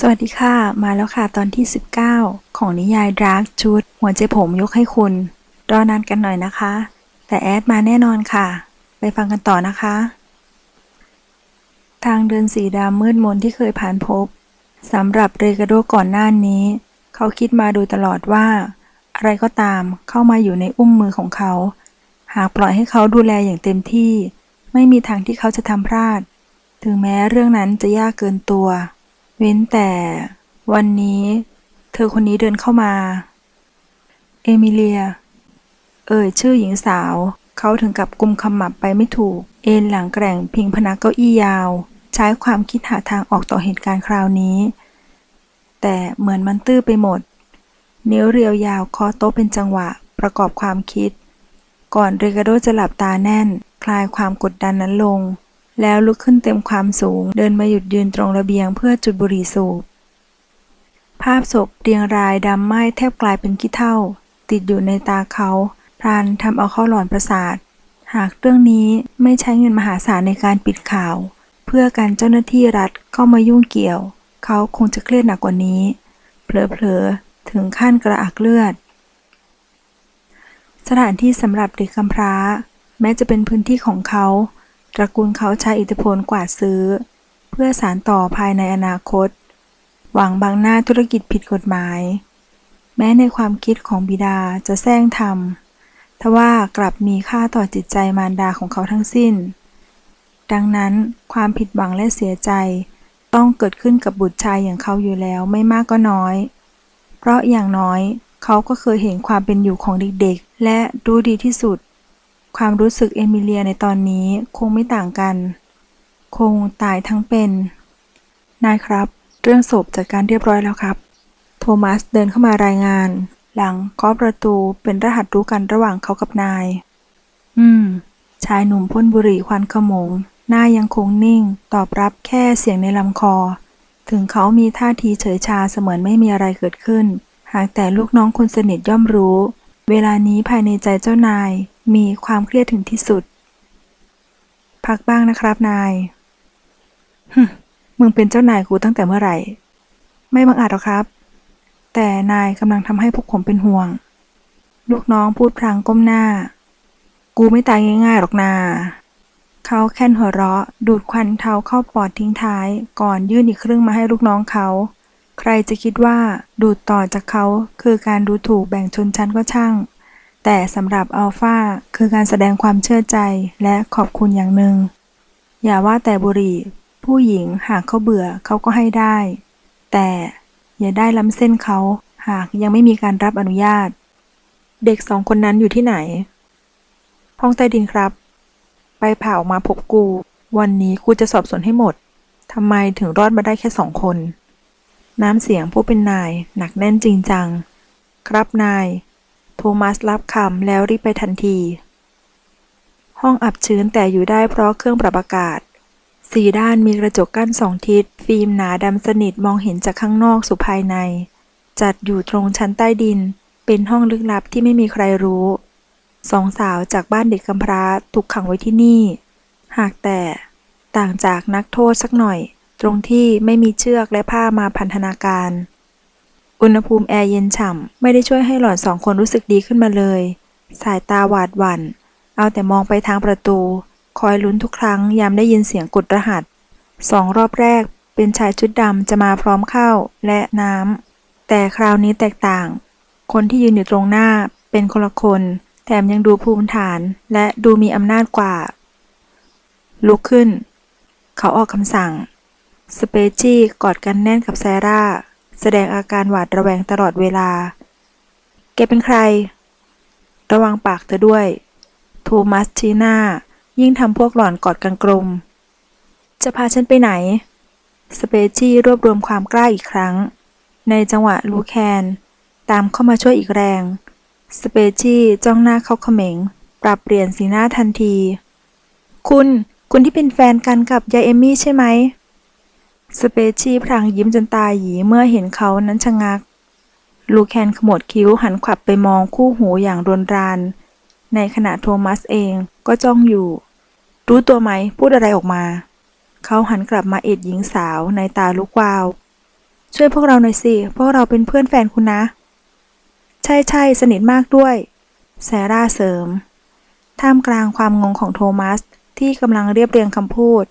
สวัสดีค่ะ มาแล้วค่ะตอนที่ 19 ของนิยายดาร์กชุด หัวใจผมยกให้คุณ รอนานกันหน่อยนะคะ แต่แอดมาแน่นอนค่ะ ไปฟังกันต่อนะคะ ทางเดินสีดำมืดมนที่เคยผ่านพบสำหรับเรกาโดก่อนหน้านี้ เขาคิดมาโดยตลอดว่า อะไรก็ตามเข้ามาอยู่ในอุ้มมือของเขา หากปล่อยให้เขาดูแลอย่างเต็มที่ ไม่มีทางที่เขาจะทำพลาด ถึงแม้เรื่องนั้นจะยากเกินตัว เว้นแต่วันนี้ เธอคนนี้เดินเข้ามา เอมิเลีย เอ่ยชื่อหญิงสาว เขาถึงกับกุมขมับไปไม่ถูก เอนหลังแกร่งพิงพนักเก้าอี้ยาว ใช้ความคิดหาทางออกต่อเหตุการณ์คราวนี้ แต่เหมือนมันตื้อไปหมด นิ้วเรียวยาวคาะโต๊ะเป็นจังหวะประกอบความคิด ก่อนเรกาโดจะหลับตาแน่น คลายความกดดันนั้นลง แล้วลุกขึ้นเต็มความสูง เดินมาหยุดยืนตรงระเบียงเพื่อจุดบุหรี่สูบ ภาพศพเรียงรายดำไหม้แทบกลายเป็นขี้เถ้า ติดอยู่ในตาเขาพรานทำเอาเขาหลอนประสาท หากเรื่องนี้ไม่ใช้เงินมหาศาลในการปิดข่าว เพื่อการเจ้าหน้าที่รัฐเข้ามายุ่งเกี่ยว เขาคงจะเครียดหนักกว่านี้ เผลอๆถึงขั้นกระอักเลือด สถานที่สำหรับเด็กกำพร้า แม้จะเป็นพื้นที่ของเขา ตระกูลเขาใช้อิทธิพลกวาดซื้อ เพื่อสารต่อภายในอนาคต หวังบังหน้าธุรกิจผิดกฎหมาย แม้ในความคิดของบิดาจะแซงทำทว่ากลับมีค่าต่อจิตใจมารดาของเขาทั้งสิ้น ดังนั้นความผิดหวังและเสียใจต้องเกิดขึ้นกับบุตรชายอย่างเขาอยู่แล้วไม่มากก็น้อย เพราะอย่างน้อยเขาก็เคยเห็นความเป็นอยู่ของเด็กๆ และรู้ดีที่สุด ความรู้สึกเอมิเลียในตอนนี้คงไม่ต่างกัน คงตายทั้งเป็น นายครับ เรื่องศพจัดการเรียบร้อยแล้วครับ โทมัสเดินเข้ามารายงาน หลังเคาะประตูเป็นรหัสรู้กันระหว่างเขากับนาย อืม ชายหนุ่มพ่นบุหรี่ควันขโมง หน้ายังคงนิ่ง ตอบรับแค่เสียงในลำคอ ถึงเขามีท่าทีเฉยชาเสมือนไม่มีอะไรเกิดขึ้น หากแต่ลูกน้องคนสนิทย่อมรู้ เวลานี้ภายในใจเจ้านาย มีความเครียดถึงที่สุด พักบ้างนะครับนายฮึมึงเป็นเจ้านายกูตั้งแต่เมื่อไหร่ ไม่บังอาจหรอกครับ แต่นายกำลังทำให้พวกผมเป็นห่วง ลูกน้องพูดพลางก้มหน้า กูไม่ตายง่ายๆหรอกนา เขาแค่นหัวเราะ ดูดควันเทาเข้าปอดทิ้งท้าย ก่อนยื่นอีกครึ่งมาให้ลูกน้องเขา ใครจะคิดว่าดูดต่อจากเขาคือการดูถูกแบ่งชนชั้นก็ช่าง แต่สำหรับอัลฟาคือการแสดงความเชื่อใจและขอบคุณอย่างหนึ่ง อย่าว่าแต่บุหรี่ ผู้หญิงหากเขาเบื่อเขาก็ให้ได้ แต่อย่าได้ล้ำเส้นเขาหากยังไม่มีการรับอนุญาต เด็กสองคนนั้นอยู่ที่ไหน ห้องใต้ดินครับ ไปผ่าออกมาพบกู วันนี้กูจะสอบสวนให้หมดทำไมถึงรอดมาได้แค่สองคน น้ำเสียงผู้เป็นนายหนักแน่นจริงจัง ครับนาย มัสรับคำแล้วรีบไปทันที ห้องอับชื้นแต่อยู่ได้เพราะเครื่องปรับอากาศ สี่ด้านมีกระจกกั้นสองทิศ ฟิล์มหนาดำสนิทมองเห็นจากข้างนอกสู่ภายใน จัดอยู่ตรงชั้นใต้ดิน เป็นห้องลึกลับที่ไม่มีใครรู้ สองสาวจากบ้านเด็กกำพร้าถูกขังไว้ที่นี่ หากแต่ต่างจากนักโทษสักหน่อย ตรงที่ไม่มีเชือกและผ้ามาพันธนาการ อุณหภูมิแอร์เย็นฉ่ำ ไม่ได้ช่วยให้หล่อนสองคนรู้สึกดีขึ้นมาเลย สายตาหวาดหวัน่น เอาแต่มองไปทางประตู คอยลุ้นทุกครั้งยามได้ยินเสียงกดรหัส สองรอบแรกเป็นชายชุดดำจะมาพร้อมข้าวและน้ำ แต่คราวนี้แตกต่าง คนที่ยืนอยู่ตรงหน้าเป็นคนละคน แถมยังดูภูมิฐานและดูมีอำนาจกว่า ลุกขึ้น เขาออกคำสั่ง สเปจี้กอดกันแน่นกับแซร่า แสดงอาการหวาดระแวงตลอดเวลา แกเป็นใคร ระวังปากเธอด้วย โทมัสชี้หน้ายิ่งทำพวกหล่อนกอดกันกลม จะพาฉันไปไหน สเปจี้รวบรวมความกล้าอีกครั้ง ในจังหวะลูแคน ตามเข้ามาช่วยอีกแรง สเปจี้จ้องหน้าเขาเขม็ง ปรับเปลี่ยนสีหน้าทันที คุณ คุณที่เป็นแฟนกันกับยายเอมมี่ใช่ไหม สเปจี้พลางยิ้มจนตาหยีเมื่อเห็นเขานั้นชะงัก ลูแคนขมวดคิ้วหันขวับไปมองคู่หูอย่างรนราน ในขณะโทมัสเองก็จ้องอยู่ รู้ตัวไหมพูดอะไรออกมา เขาหันกลับมาเอ็ดหญิงสาวในตาลุกวาว ช่วยพวกเราหน่อยสิ พวกเราเป็นเพื่อนแฟนคุณนะ ใช่ใช่สนิทมากด้วยแซร่าเสริม ท่ามกลางความงงของโทมัสที่กำลังเรียบเรียงคำพูด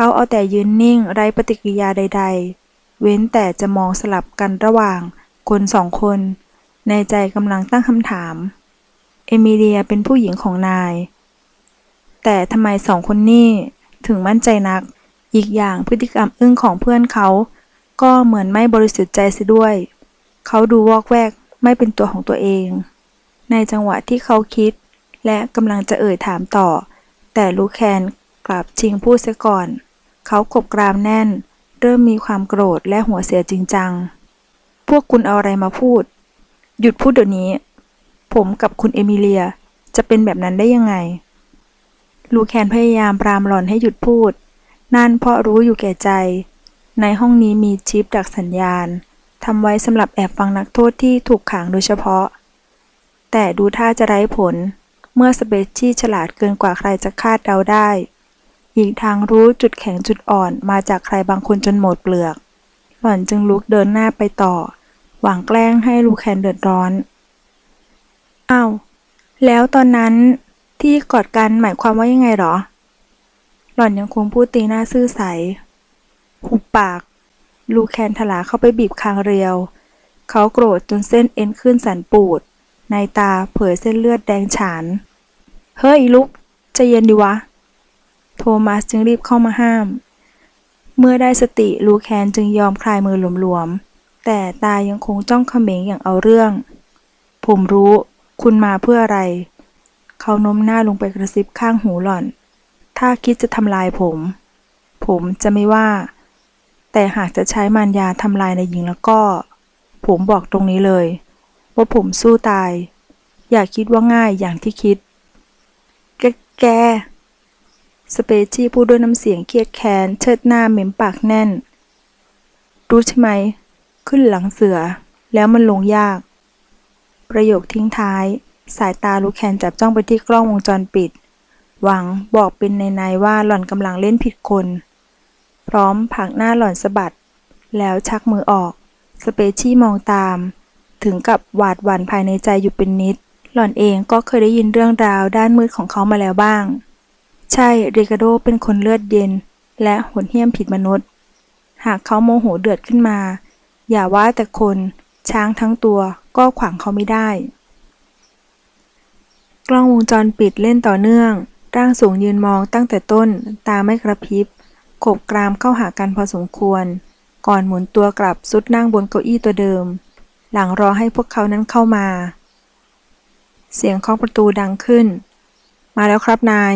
เขาเอาแต่ยืนนิ่งไร้ปฏิกิริยาใด ๆ เว้นแต่จะมองสลับกันระหว่างคนสองคน ในใจกำลังตั้งคำถาม เอมิเลียเป็นผู้หญิงของนาย แต่ทำไมสองคนนี้ถึงมั่นใจนัก อีกอย่างพฤติกรรมอึ้งของเพื่อนเขา ก็เหมือนไม่บริสุทธิ์ใจเสียด้วย เขาดูวอกแวกไม่เป็นตัวของตัวเอง ในจังหวะที่เขาคิด และกำลังจะเอ่ยถามต่อ แต่ลูแคนกลับชิงพูดเสียก่อน เขาขบกรามแน่น เริ่มมีความโกรธและหัวเสียจริงจัง พวกคุณเอาอะไรมาพูด หยุดพูดเดี๋ยวนี้ ผมกับคุณเอมิเลียจะเป็นแบบนั้นได้ยังไง ลูแคนพยายามปรามหล่อนให้หยุดพูด นั่นเพราะรู้อยู่แก่ใจ ในห้องนี้มีชิปดักสัญญาณทำไว้สำหรับแอบฟังนักโทษที่ถูกขังโดยเฉพาะ แต่ดูท่าจะไร้ผล เมื่อสเปซชี่ฉลาดเกินกว่าใครจะคาดเดาได้ อีกทางรู้จุดแข็งจุดอ่อนมาจากใครบางคนจนหมดเปลือก หล่อนจึงลุกเดินหน้าไปต่อ หวังแกล้งให้ลูแคนเดือดร้อนอ้าวแล้วตอนนั้นที่กอดกันหมายความว่ายังไงหรอ หล่อนยังคงพูดตีหน้าซื่อใส หุบปาก ลูแคนทลาเข้าไปบีบคางเรียว เขาโกรธจนเส้นเอ็นขึ้นสันปูด ในตาเผยเส้นเลือดแดงฉาน เฮ้ยลุกใจะเย็นดีวะ โทมัสจึงรีบเข้ามาห้าม เมื่อได้สติลูแคนจึงยอมคลายมือหลวมๆ แต่ตายังคงจ้องเขม็งอย่างเอาเรื่อง ผมรู้ คุณมาเพื่ออะไร เขาโน้มหน้าลงไปกระซิบข้างหูหล่อน ถ้าคิดจะทำลายผม ผมจะไม่ว่า แต่หากจะใช้มารยาทำลายในายหญิงแล้วก็ ผมบอกตรงนี้เลย ว่าผมสู้ตาย อย่าคิดว่าง่ายอย่างที่คิด แกแก สเปชี่พูดด้วยน้ำเสียงเครียดแค้น เชิดหน้าเหม้มปากแน่น รู้ใช่ไหม ขึ้นหลังเสือ แล้วมันลงยาก ประโยคทิ้งท้าย สายตาลูแคนจับจ้องไปที่กล้องวงจรปิด หวังบอกเป็นในในๆว่าหล่อนกำลังเล่นผิดคน พร้อมผักหน้าหล่อนสะบัด แล้วชักมือออก สเปชี่มองตาม ถึงกับหวาดหวั่นภายในใจอยู่เป็นนิด หล่อนเองก็เคยได้ยินเรื่องราวด้านมืดของเขามาแล้วบ้าง ใช่ริกาโดเป็นคนเลือดเย็น และโหดเหี้ยมผิดมนุษย์ หากเขาโมโหเดือดขึ้นมา อย่าว่าแต่คนช้างทั้งตัวก็ขวางเขาไม่ได้ กล้องวงจรปิดเล่นต่อเนื่อง ร่างสูงยืนมองตั้งแต่ต้น ตาไม่กระพริบขบกรามเข้าหากันพอสมควร ก่อนหมุนตัวกลับสุดนั่งบนเก้าอี้ตัวเดิม หลังรอให้พวกเขานั้นเข้ามา เสียงเคาะประตูดังขึ้น มาแล้วครับนาย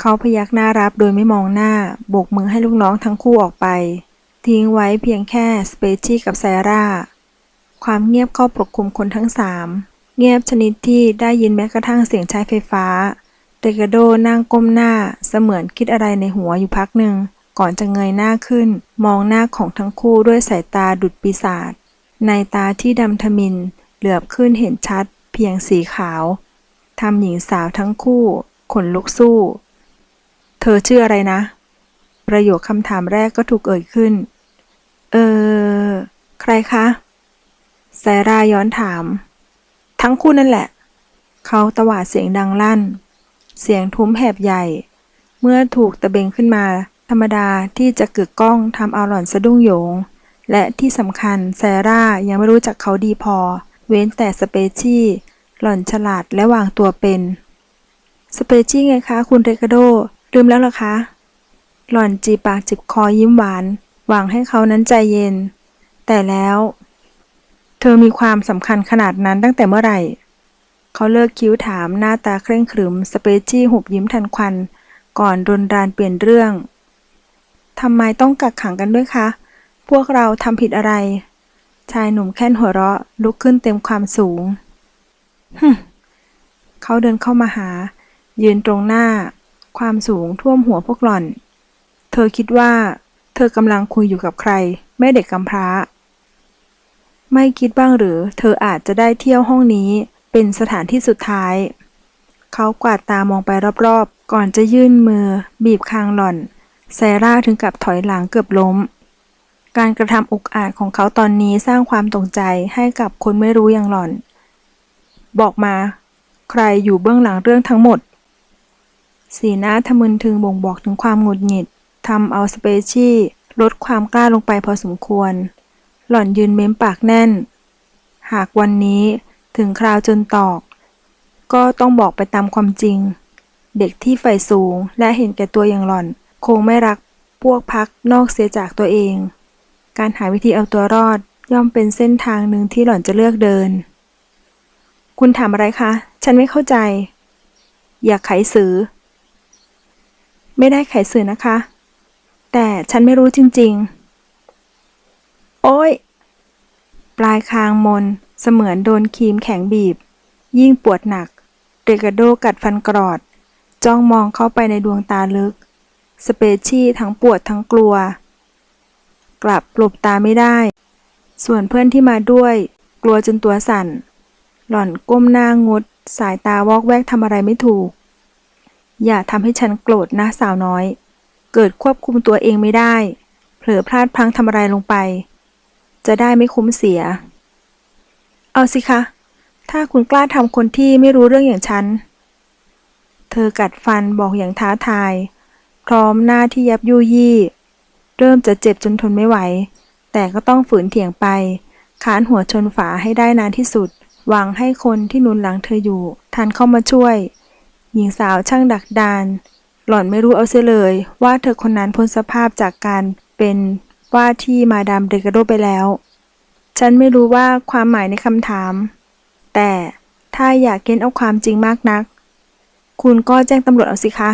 เขาพยักหน้ารับโดยไม่มองหน้าโบกมือให้ลูกน้องทั้งคู่ออกไป ทิ้งไว้เพียงแค่สเปชี่กับไซร่า ความเงียบเข้าปกคลุมคนทั้งสามเงียบชนิดที่ได้ยินแม้กระทั่งเสียงใช้ไฟฟ้าเดกาโดนั่งก้มหน้าเสมือนคิดอะไรในหัวอยู่พักหนึ่ง ก่อนจะเงยหน้าขึ้น มองหน้าของทั้งคู่ด้วยสายตาดุดปีศาจในตาที่ดำทมิน เหลือบขึ้นเห็นชัด เพียงสีขาวทำหญิงสาวทั้งคู่ ขนลุกสู้ อชื่ออะไรนะ ประโยคคำถามแรกก็ถูกเอ่ยขึ้น เออ ใครคะ ไซราย้อนถาม ทั้งคู่นั่นแหละ เขาตวาดเสียงดังลั่น เสียงทุ้มแหบใหญ่ เมื่อถูกตะเบงขึ้นมา ธรรมดาที่จะกึกก้องทำเอาหล่อนสะดุ้งโยง และที่สำคัญไซร่ายังไม่รู้จักเขาดีพอ เว้นแต่สเปชี่ หล่อนฉลาดและวางตัวเป็น สเปชี่ไงคะ คุณเรกาโด ลืมแล้วเหรอคะ หล่อนจีปากจิบคอยิ้มหวาน หวังให้เขานั้นใจเย็น แต่แล้ว เธอมีความสำคัญขนาดนั้นตั้งแต่เมื่อไหร่ เขาเลิกคิ้วถามหน้าตาเคร่งขรึม สเปชี่หุบยิ้มทันควัน ก่อนรนรานเปลี่ยนเรื่องทำไมต้องกักขังกันด้วยคะ พวกเราทำผิดอะไร ชายหนุ่มแค่นหัวเราะลุกขึ้นเต็มความสูงฮึเขาเดินเข้ามาหา ยืนตรงหน้า ความสูงท่วมหัวพวกหล่อน เธอคิดว่า เธอกำลังคุยอยู่กับใครไม่เด็กกำพร้า ไม่คิดบ้างหรือ เธออาจจะได้เที่ยวห้องนี้เป็นสถานที่สุดท้าย เขากวาดตามองไปรอบๆ ก่อนจะยื่นมือ บีบคางหล่อนไซร่าถึงกับถอยหลังเกือบล้ม การกระทำอุกอาจของเขาตอนนี้สร้างความตกใจให้กับคนไม่รู้อย่างหล่อน บอกมา ใครอยู่เบื้องหลังเรื่องทั้งหมด สีหน้าทะมึนทึงบ่งบอกถึงความหงุดหงิดทำเอาสเปชี่ลดความกล้าลงไปพอสมควร หล่อนยืนเม้มปากแน่น หากวันนี้ถึงคราวจนตอก ก็ต้องบอกไปตามความจริง เด็กที่ใฝ่สูงและเห็นแก่ตัวอย่างหล่อน คงไม่รักพวกพักนอกเสียจากตัวเอง การหาวิธีเอาตัวรอดย่อมเป็นเส้นทางหนึ่งที่หล่อนจะเลือกเดิน คุณถามอะไรคะ ฉันไม่เข้าใจ อยากไขสือ ไม่ได้ไขสื่อนะคะ แต่ฉันไม่รู้จริงๆ โอ้ย ปลายคางมน เสมือนโดนครีมแข็งบีบ ยิ่งปวดหนัก เรกาโดกัดฟันกรอด จ้องมองเข้าไปในดวงตาลึก สเปชี่ทั้งปวดทั้งกลัว กลับหลบตาไม่ได้ ส่วนเพื่อนที่มาด้วย กลัวจนตัวสั่น หล่อนก้มหน้างด สายตาวอกแวกทำอะไรไม่ถูก อย่าทำให้ฉันโกรธนะสาวน้อย เกิดควบคุมตัวเองไม่ได้ เผลอพลาดพลั้งทำอะไรลงไป จะได้ไม่คุ้มเสีย เอาสิคะ ถ้าคุณกล้าทำคนที่ไม่รู้เรื่องอย่างฉัน เธอกัดฟันบอกอย่างท้าทาย พร้อมหน้าที่ยับยุยี่ เริ่มจะเจ็บจนทนไม่ไหว แต่ก็ต้องฝืนเถียงไปขานหัวชนฝาให้ได้นานที่สุด หวังให้คนที่นุนหลังเธออยู่ทันเข้ามาช่วย หญิงสาวช่างดักดาน หล่อนไม่รู้เอาเสียเลย ว่าเธอคนนั้นพ้นสภาพจากการเป็นว่าที่มาดามเดกาโดไปแล้ว ฉันไม่รู้ว่าความหมายในคำถาม แต่ถ้าอยากเก้นเอาความจริงมากนัก คุณก็แจ้งตำรวจเอาสิคะ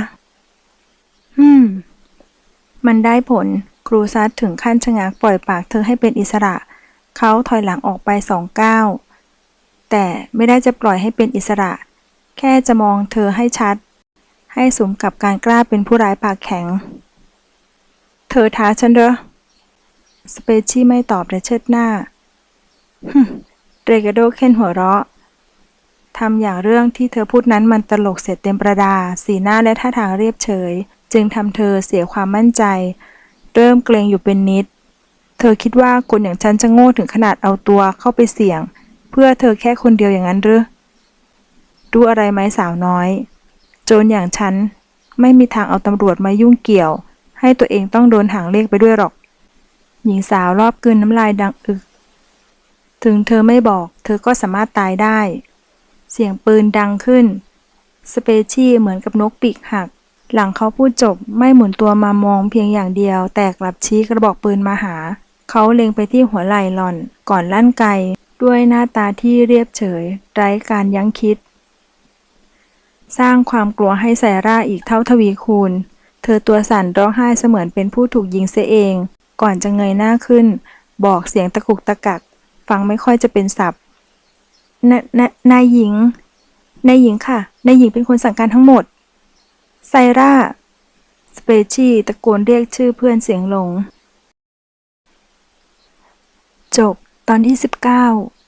ฮึมมันได้ผล ครูซัดถึงขั้นชะงักปล่อยปากเธอให้เป็นอิสระ เขาถอยหลังออกไปสองก้าว แต่ไม่ได้จะปล่อยให้เป็นอิสระ แค่จะมองเธอให้ชัด ให้สมกับการกล้าเป็นผู้ร้ายปากแข็ง เธอท้าฉันเหรอ สเปชี่ไม่ตอบและเชิดหน้าฮึเรกาโดเค้นหัวเราะทำอย่างเรื่องที่เธอพูดนั้นมันตลกเสร็จเต็มประดา สีหน้าและท่าทางเรียบเฉย จึงทำเธอเสียความมั่นใจ เริ่มเกรงอยู่เป็นนิด เธอคิดว่าคนอย่างฉันจะโง่ถึงขนาดเอาตัวเข้าไปเสี่ยง เพื่อเธอแค่คนเดียวอย่างนั้นหรือ รู้อะไรไหมสาวน้อย โจรอย่างฉัน ไม่มีทางเอาตำรวจมายุ่งเกี่ยว ให้ตัวเองต้องโดนหางเลขไปด้วยหรอก หญิงสาวรอบกืนน้ำลายดังอึก ถึงเธอไม่บอก เธอก็สามารถตายได้ เสียงปืนดังขึ้น สเปชี่เหมือนกับนกปีกหัก หลังเขาพูดจบไม่หมุนตัวมามองเพียงอย่างเดียว แต่กลับชี้กระบอกปืนมาหา เขาเล็งไปที่หัวไหล่หล่อน ก่อนลั่นไกด้วยหน้าตาที่เรียบเฉย ไร้การยั้งคิด สร้างความกลัวให้ไซร่าอีกเท่าทวีคูณ เธอตัวสั่นร้องไห้เสมือนเป็นผู้ถูกยิงเสียเอง ก่อนจะเงยหน้าขึ้น บอกเสียงตะกุกตะกัก ฟังไม่ค่อยจะเป็นศัพท์นนนายหญิง นายหญิงค่ะ นายหญิงเป็นคนสั่งการทั้งหมด ไซร่า สเปชี่ตะโกนเรียกชื่อเพื่อนเสียงหลง จบตอนที่19